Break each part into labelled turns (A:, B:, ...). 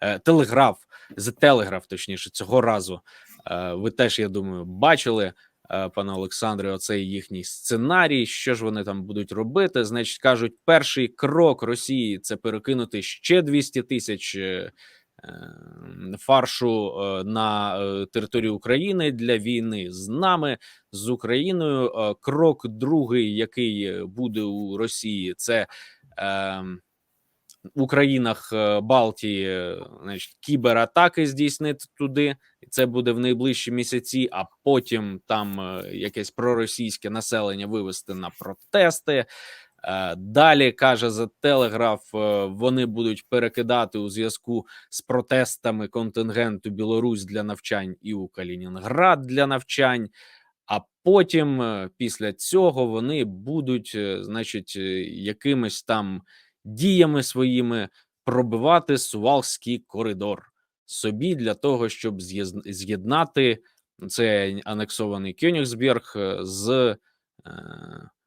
A: е, телеграф, The Telegraph, точніше, цього разу. Е, ви теж, я думаю, бачили. е, Пане Олександре, оцей їхній сценарій. Що ж вони там будуть робити? Значить, кажуть, перший крок Росії це перекинути ще 200 тисяч е, е, фаршу на територію України для війни з нами, з Україною. Крок другий, який буде у Росії, це е, в Українах е, Балтії, значить, кібератаки здійснити туди. І Це буде в найближчі місяці, а потім там е, якесь проросійське населення вивести на протести. Е, Далі каже за Телеграф, вони будуть перекидати у зв'язку з протестами контингенту Білорусь для навчань і у Калінінград для навчань. А потім, після цього, вони будуть, значить, якимись там діями своїми пробивати Сувалський коридор собі для того, щоб з'єднати цей анексований Кьонігсберг е, з е,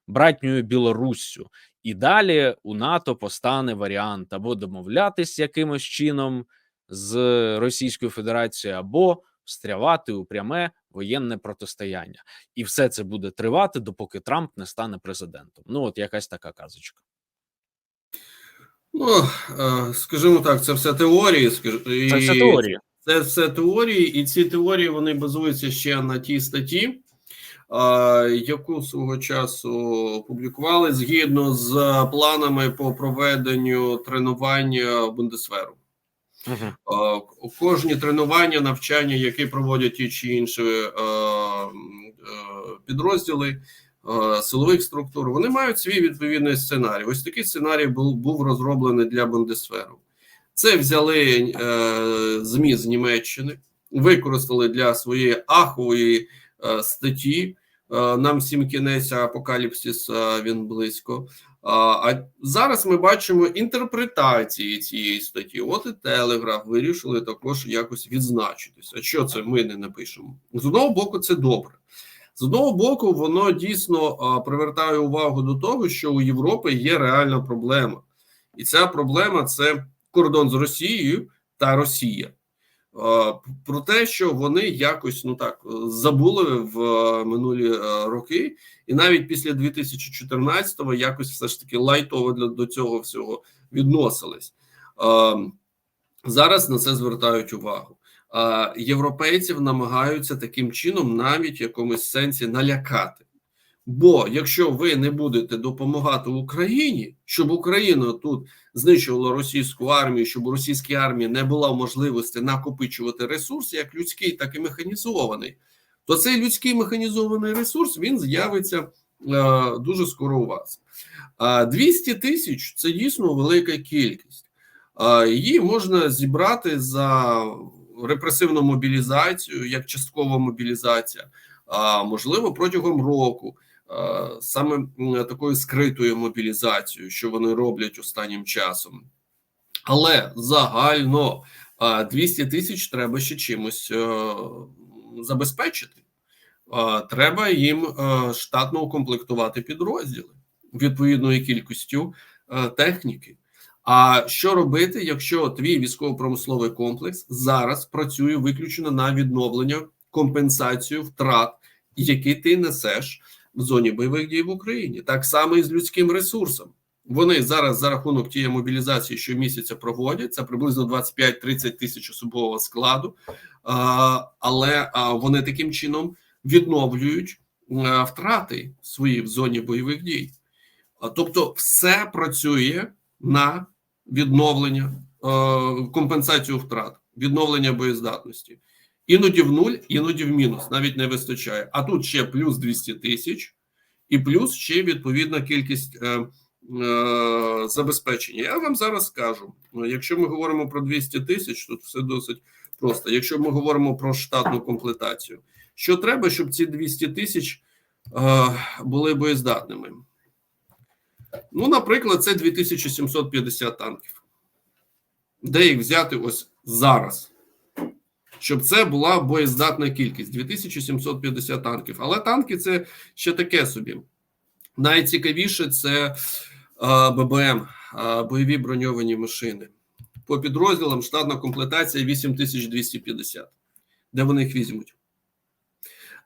A: братньою Білоруссю. І далі у НАТО постане варіант або домовлятись якимось чином з Російською Федерацією, або встрявати у пряме воєнне протистояння. І все це буде тривати, допоки Трамп не стане президентом. Ну, от якась така казочка.
B: Ну, е, скажімо так, це все теорії. і
A: Це все теорія.
B: Це все теорії, і ці теорії вони базуються ще на тій статті, яку свого часу публікували згідно з планами по проведенню тренування Бундесверу.
A: Угу.
B: Кожні тренування, навчання, які проводять ті чи інші е, е, підрозділи силових структур, вони мають свій відповідний сценарій. Ось такий сценарій був, був розроблений для Бундесферу. Це взяли е, ЗМІ з Німеччини, використали для своєї ахової е, статті. Е, нам всім кінець апокаліпсис е, він близько. А зараз ми бачимо інтерпретації цієї статті. От і Телеграф вирішили також якось відзначитися. Що це ми не напишемо? З одного боку, це добре. З одного боку, воно дійсно привертає увагу до того, що у Європи є реальна проблема, і ця проблема це кордон з Росією та Росія. Про те, що вони якось ну так забули в е, минулі е, роки, і навіть після 2014-го якось все ж таки лайтово для до цього всього відносились. Зараз на це звертають увагу. Е, Європейців намагаються таким чином, навіть в якомусь сенсі, налякати. Бо якщо ви не будете допомагати Україні, щоб Україна тут знищувала російську армію, щоб у російській армії не було можливості накопичувати ресурс, як людський, так і механізований, то цей людський механізований ресурс він з'явиться е, дуже скоро у вас. А 200 тисяч це дійсно велика кількість. Е, її можна зібрати за репресивну мобілізацію, як часткова мобілізація, а можливо протягом року. Саме такою скритою мобілізацією, що вони роблять останнім часом, але загально е, 200 тисяч треба ще чимось е, забезпечити. Треба їм е, штатно укомплектувати підрозділи відповідною кількістю е, техніки. А що робити, якщо твій військово-промисловий комплекс зараз працює виключно на відновлення компенсацію втрат, які ти несеш в зоні бойових дій в Україні? Так само і з людським ресурсом. Вони зараз за рахунок тієї мобілізації, що місяця проводять, це приблизно 25-30 тисяч особового складу, але вони таким чином відновлюють втрати свої в зоні бойових дій. Тобто, все працює на відновлення, е, компенсацію втрат, відновлення боєздатності. Іноді в нуль, іноді в мінус, навіть не вистачає. А тут ще плюс 200 тисяч, і плюс ще відповідна кількість е, е, забезпечення. Я вам зараз скажу: якщо ми говоримо про 200 тисяч, тут все досить просто. Якщо ми говоримо про штатну комплектацію, що треба, щоб ці 200 тисяч е, були боєздатними? Ну, наприклад, це 2750 танків. Де їх взяти ось зараз? Щоб це була боєздатна кількість 2750 танків. Але танки це ще таке собі. Найцікавіше це е, ББМ, е, бойові броньовані машини. по підрозділам штатна комплектація 8250. Де вони їх візьмуть?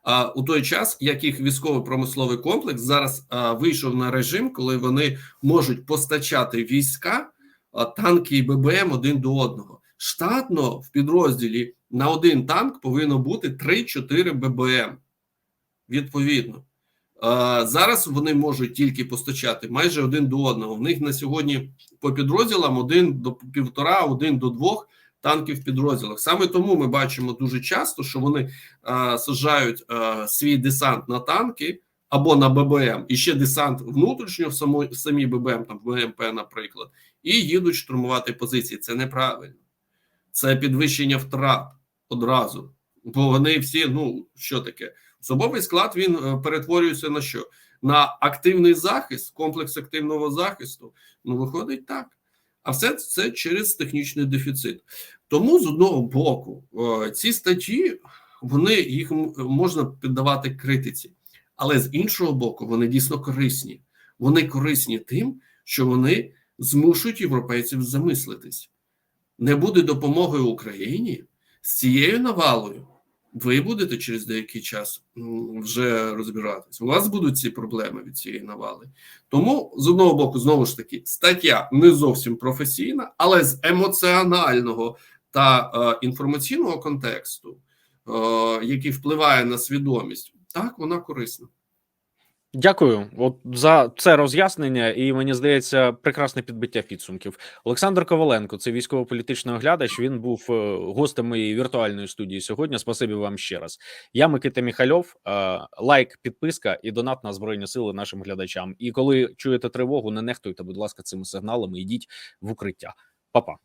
B: А у той час, як їх військово-промисловий комплекс зараз а, вийшов на режим, коли вони можуть постачати війська, а, танки і ББМ один до одного. Штатно в підрозділі на один танк повинно бути 3-4 ББМ. Відповідно. А, зараз вони можуть тільки постачати майже один до одного. В них на сьогодні по підрозділам один до півтора, один до двох танків в підрозділах. Саме тому ми бачимо дуже часто, що вони а, саджають а, свій десант на танки або на ББМ, і ще десант внутрішньо в само, в самій ББМ, там в МП, наприклад, і їдуть штурмувати позиції. Це неправильно, це підвищення втрат одразу. Бо вони всі, ну що таке, особовий склад він е, перетворюється на що? На активний захист, комплекс активного захисту. Ну, виходить так. А все це через технічний дефіцит. Тому з одного боку, е, ці статті вони їх можна піддавати критиці, але з іншого боку, вони дійсно корисні. Вони корисні тим, що вони змушують європейців замислитись. Не буде допомоги Україні з цією навалою. Ви будете через деякий час вже розбиратись. У вас будуть ці проблеми від цієї навали. Тому з одного боку, знову ж таки, стаття не зовсім професійна, але з емоціонального та е, інформаційного контексту, е, який впливає на свідомість, так вона корисна.
A: Дякую, от за це роз'яснення, і мені здається, прекрасне підбиття підсумків. Олександр Коваленко, це військово-політичний оглядач. Він був е, гостем моєї віртуальної студії сьогодні. Спасибі вам ще раз. Я Микита Міхальов. Е, Лайк, підписка і донат на збройні сили нашим глядачам. І коли чуєте тривогу, не нехтуйте, будь ласка, цими сигналами. Йдіть в укриття. Па-па.